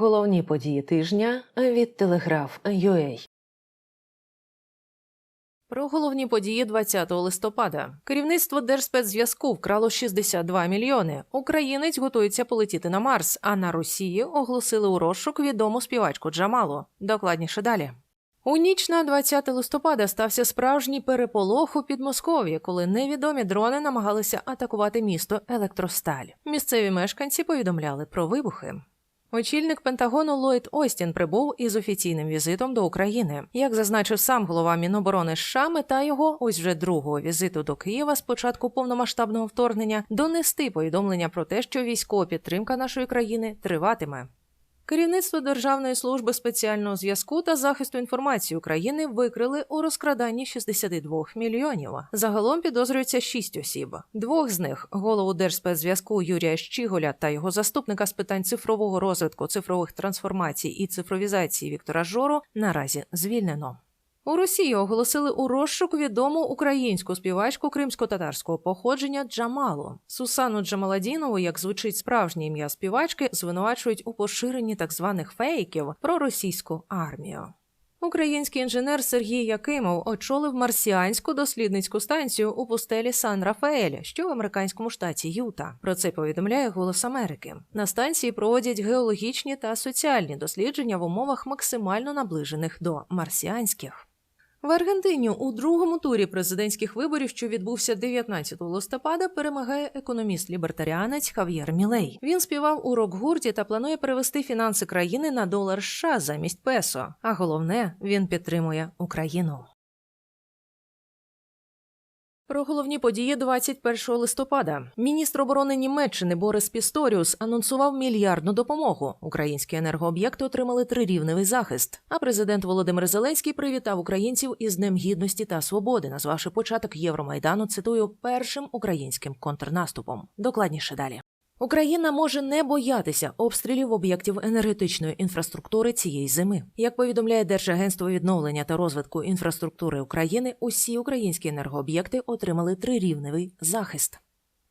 Головні події тижня від Телеграф.UA. Про головні події 20 листопада. Керівництво Держспецзв'язку вкрало 62 мільйони. Українець готується полетіти на Марс, а на Росії оголосили у розшук відому співачку Джамалу. Докладніше далі. У ніч на 20 листопада стався справжній переполох у Підмосков'ї, коли невідомі дрони намагалися атакувати місто Електросталь. Місцеві мешканці повідомляли про вибухи. Очільник Пентагону Ллойд Остін прибув із офіційним візитом до України. Як зазначив сам голова Міноборони США, мета його ось вже другого візиту до Києва з початку повномасштабного вторгнення донести повідомлення про те, що військова підтримка нашої країни триватиме. Керівництво Державної служби спеціального зв'язку та захисту інформації України викрили у розкраданні 62 мільйонів. Загалом підозрюється 6 осіб. Двох з них голову Держспецзв'язку Юрія Щіголя та його заступника з питань цифрового розвитку, цифрових трансформацій і цифровізації Віктора Жору наразі звільнено. У Росії оголосили у розшук відому українську співачку кримсько-татарського походження Джамалу. Сусану Джамаладінову, як звучить справжнє ім'я співачки, звинувачують у поширенні так званих фейків про російську армію. Український інженер Сергій Якимов очолив марсіанську дослідницьку станцію у пустелі Сан Рафаель, що в американському штаті Юта. Про це повідомляє Голос Америки. На станції проводять геологічні та соціальні дослідження в умовах максимально наближених до марсіанських. В Аргентині у другому турі президентських виборів, що відбувся 19 листопада, перемагає економіст-лібертаріанець Хав'єр Мілей. Він співав у рок-гурті та планує перевести фінанси країни на долар США замість песо. А головне, він підтримує Україну. Про головні події 21 листопада. Міністр оборони Німеччини Борис Пісторіус анонсував мільярдну допомогу. Українські енергооб'єкти отримали трирівневий захист. А президент Володимир Зеленський привітав українців із Днем Гідності та Свободи, назвавши початок Євромайдану цитую першим українським контрнаступом. Докладніше далі. Україна може не боятися обстрілів об'єктів енергетичної інфраструктури цієї зими. Як повідомляє Держагентство відновлення та розвитку інфраструктури України, усі українські енергооб'єкти отримали трирівневий захист.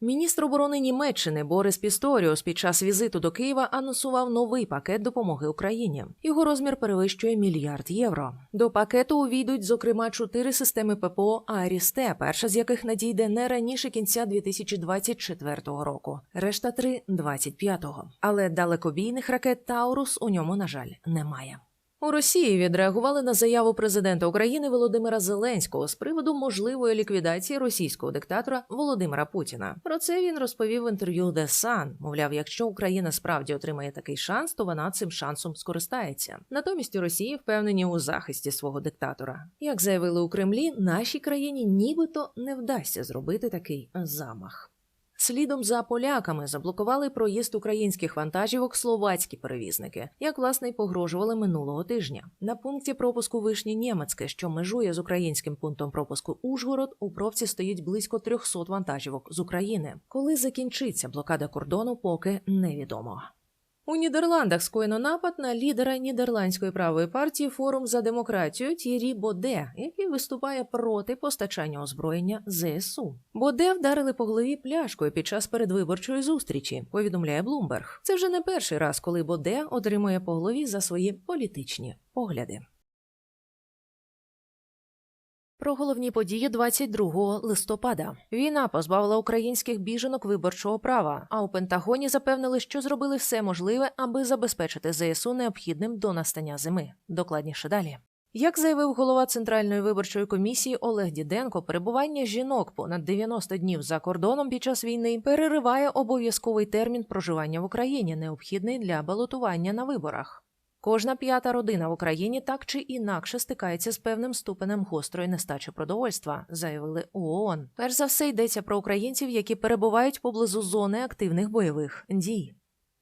Міністр оборони Німеччини Борис Пісторіус під час візиту до Києва анонсував новий пакет допомоги Україні. Його розмір перевищує мільярд євро. До пакету увійдуть, зокрема, чотири системи ППО Арісте, перша з яких надійде не раніше кінця 2024 року. Решта три 25-го. Але далекобійних ракет Таурус у ньому, на жаль, немає. У Росії відреагували на заяву президента України Володимира Зеленського з приводу можливої ліквідації російського диктатора Володимира Путіна. Про це він розповів в інтерв'ю The Sun. Мовляв, якщо Україна справді отримає такий шанс, то вона цим шансом скористається. Натомість у Росії впевнені у захисті свого диктатора. Як заявили у Кремлі, нашій країні нібито не вдасться зробити такий замах. Слідом за поляками заблокували проїзд українських вантажівок словацькі перевізники, як власне й погрожували минулого тижня. На пункті пропуску Вишні німецьке, що межує з українським пунктом пропуску Ужгород, у пробці стоїть близько 300 вантажівок з України. Коли закінчиться блокада кордону, поки невідомо. У Нідерландах скоєно напад на лідера нідерландської правої партії Форум за демократію Тірі Боде, який виступає проти постачання озброєння ЗСУ. Боде вдарили по голові пляшкою під час передвиборчої зустрічі. Повідомляє Блумберг. Це вже не перший раз, коли Боде отримує по голові за свої політичні погляди. Про головні події 22 листопада. Війна позбавила українських біженок виборчого права. А у Пентагоні запевнили, що зробили все можливе, аби забезпечити ЗСУ необхідним до настання зими. Докладніше далі. Як заявив голова Центральної виборчої комісії Олег Діденко, перебування жінок понад 90 днів за кордоном під час війни перериває обов'язковий термін проживання в Україні, необхідний для балотування на виборах. Кожна п'ята родина в Україні так чи інакше стикається з певним ступенем гострої нестачі продовольства, заявили ООН. Перш за все йдеться про українців, які перебувають поблизу зони активних бойових дій.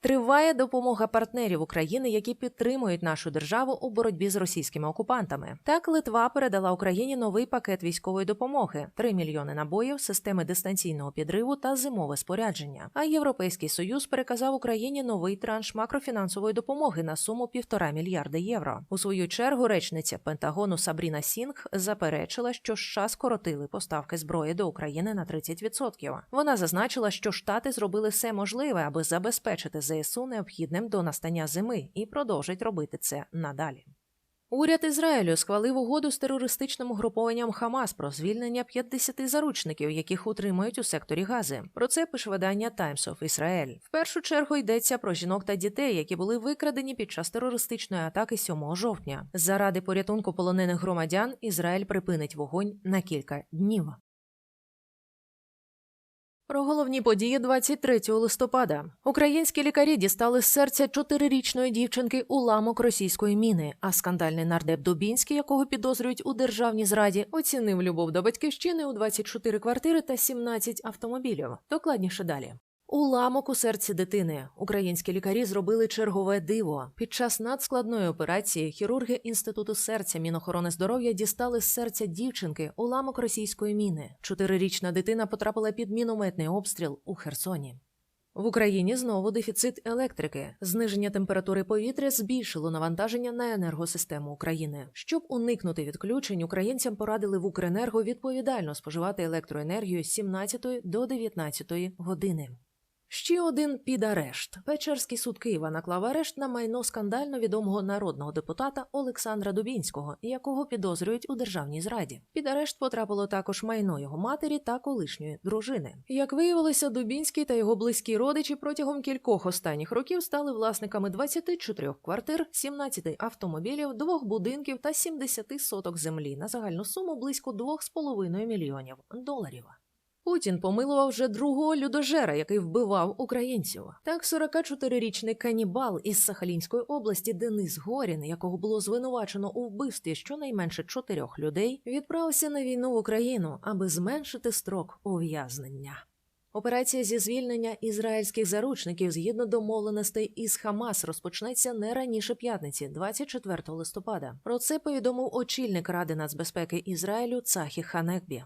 Триває допомога партнерів України, які підтримують нашу державу у боротьбі з російськими окупантами. Так Литва передала Україні новий пакет військової допомоги: 3 мільйони набоїв, системи дистанційного підриву та зимове спорядження. А Європейський союз переказав Україні новий транш макрофінансової допомоги на суму півтора мільярда євро. У свою чергу речниця Пентагону Сабріна Сінг заперечила, що США скоротили поставки зброї до України на 30%. Вона зазначила, що Штати зробили все можливе, аби забезпечити ЗСУ необхідним до настання зими і продовжить робити це надалі. Уряд Ізраїлю схвалив угоду з терористичним угрупованням Хамас про звільнення 50 заручників, яких утримують у секторі Гази. Про це пише видання Times of Israel. В першу чергу йдеться про жінок та дітей, які були викрадені під час терористичної атаки 7 жовтня. Заради порятунку полонених громадян Ізраїль припинить вогонь на кілька днів. Про головні події 23 листопада українські лікарі дістали з серця чотирирічної дівчинки уламок російської міни. А скандальний нардеп Дубінський, якого підозрюють у державній зраді, оцінив любов до батьківщини у 24 квартири та 17 автомобілів. Докладніше далі. Уламок у серці дитини. Українські лікарі зробили чергове диво. Під час надскладної операції хірурги інституту серця Мінохорони здоров'я дістали з серця дівчинки уламок російської міни. Чотирирічна дитина потрапила під мінометний обстріл у Херсоні. В Україні знову дефіцит електрики. Зниження температури повітря збільшило навантаження на енергосистему України. Щоб уникнути відключень, українцям порадили в Укренерго відповідально споживати електроенергію з 17 до 19 години. Ще один під арешт. Печерський суд Києва наклав арешт на майно скандально відомого народного депутата Олександра Дубінського, якого підозрюють у державній зраді. Під арешт потрапило також майно його матері та колишньої дружини. Як виявилося, Дубінський та його близькі родичі протягом кількох останніх років стали власниками 24 квартир, 17 автомобілів, двох будинків та 70 соток землі на загальну суму близько 2,5 мільйонів доларів. Путін помилував вже другого людожера, який вбивав українців. Так, 44-річний канібал із Сахалінської області Денис Горін, якого було звинувачено у вбивстві щонайменше чотирьох людей, відправився на війну в Україну, аби зменшити строк ув'язнення. Операція зі звільнення ізраїльських заручників згідно домовленостей із Хамас розпочнеться не раніше п'ятниці, 24 листопада. Про це повідомив очільник Ради нацбезпеки Ізраїлю Цахі Ханекбі.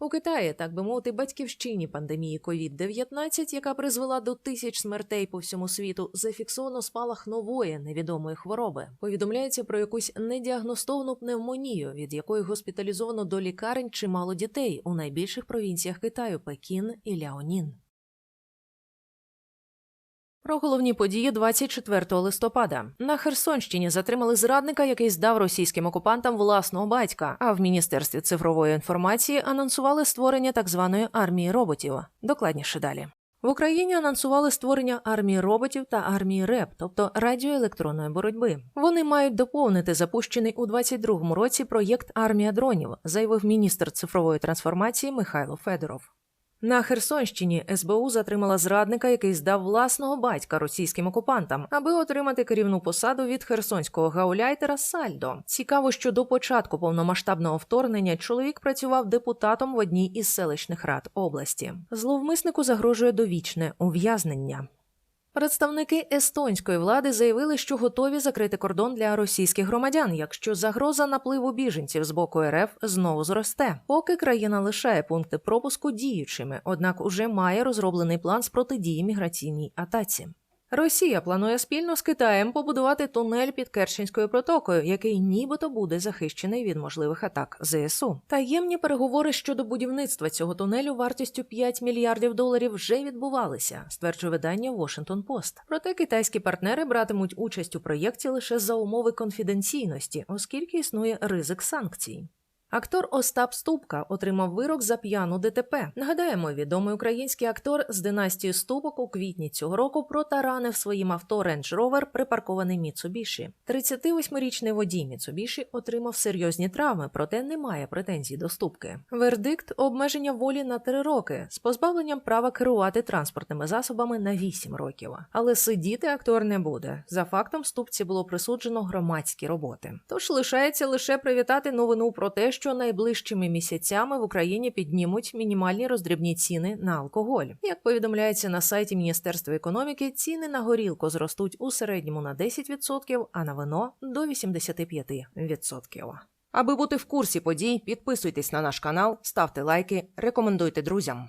У Китаї, так би мовити, батьківщині пандемії COVID-19, яка призвела до тисяч смертей по всьому світу, зафіксовано спалах нової невідомої хвороби. Повідомляється про якусь недіагностовну пневмонію, від якої госпіталізовано до лікарень чимало дітей у найбільших провінціях Китаю Пекін і Ляонін. Про головні події 24 листопада на Херсонщині затримали зрадника, який здав російським окупантам власного батька. А в міністерстві цифрової інформації анонсували створення так званої армії роботів. Докладніше далі. В Україні анонсували створення армії роботів та армії РЕП, тобто радіоелектронної боротьби. Вони мають доповнити запущений у 2022 році проєкт Армія дронів, заявив міністр цифрової трансформації Михайло Федоров. На Херсонщині СБУ затримала зрадника, який здав власного батька російським окупантам, аби отримати керівну посаду від херсонського гауляйтера Сальдо. Цікаво, що до початку повномасштабного вторгнення чоловік працював депутатом в одній із селищних рад області. Зловмиснику загрожує довічне ув'язнення. Представники естонської влади заявили, що готові закрити кордон для російських громадян, якщо загроза напливу біженців з боку РФ знову зросте. Поки країна лишає пункти пропуску діючими, однак уже має розроблений план з протидії міграційній атаці. Росія планує спільно з Китаєм побудувати тунель під Керченською протокою, який нібито буде захищений від можливих атак ЗСУ. Таємні переговори щодо будівництва цього тунелю вартістю 5 мільярдів доларів вже відбувалися, стверджує видання Washington Post. Проте китайські партнери братимуть участь у проєкті лише за умови конфіденційності, оскільки існує ризик санкцій. Актор Остап Ступка отримав вирок за п'яну ДТП. Нагадаємо, відомий український актор з династії Ступок у квітні цього року протаранив своїм авто Range Rover, припаркований Міцубіші. 38-річний водій Міцубіші отримав серйозні травми, проте не має претензій до ступки. Вердикт обмеження волі на 3 роки з позбавленням права керувати транспортними засобами на 8 років. Але сидіти актор не буде. За фактом ступці було присуджено громадські роботи. Тож лишається лише привітати новину про те, що що найближчими місяцями в Україні піднімуть мінімальні роздрібні ціни на алкоголь. Як повідомляється на сайті Міністерства економіки, ціни на горілку зростуть у середньому на 10%, а на вино до 85%. Аби бути в курсі подій, підписуйтесь на наш канал, ставте лайки, рекомендуйте друзям.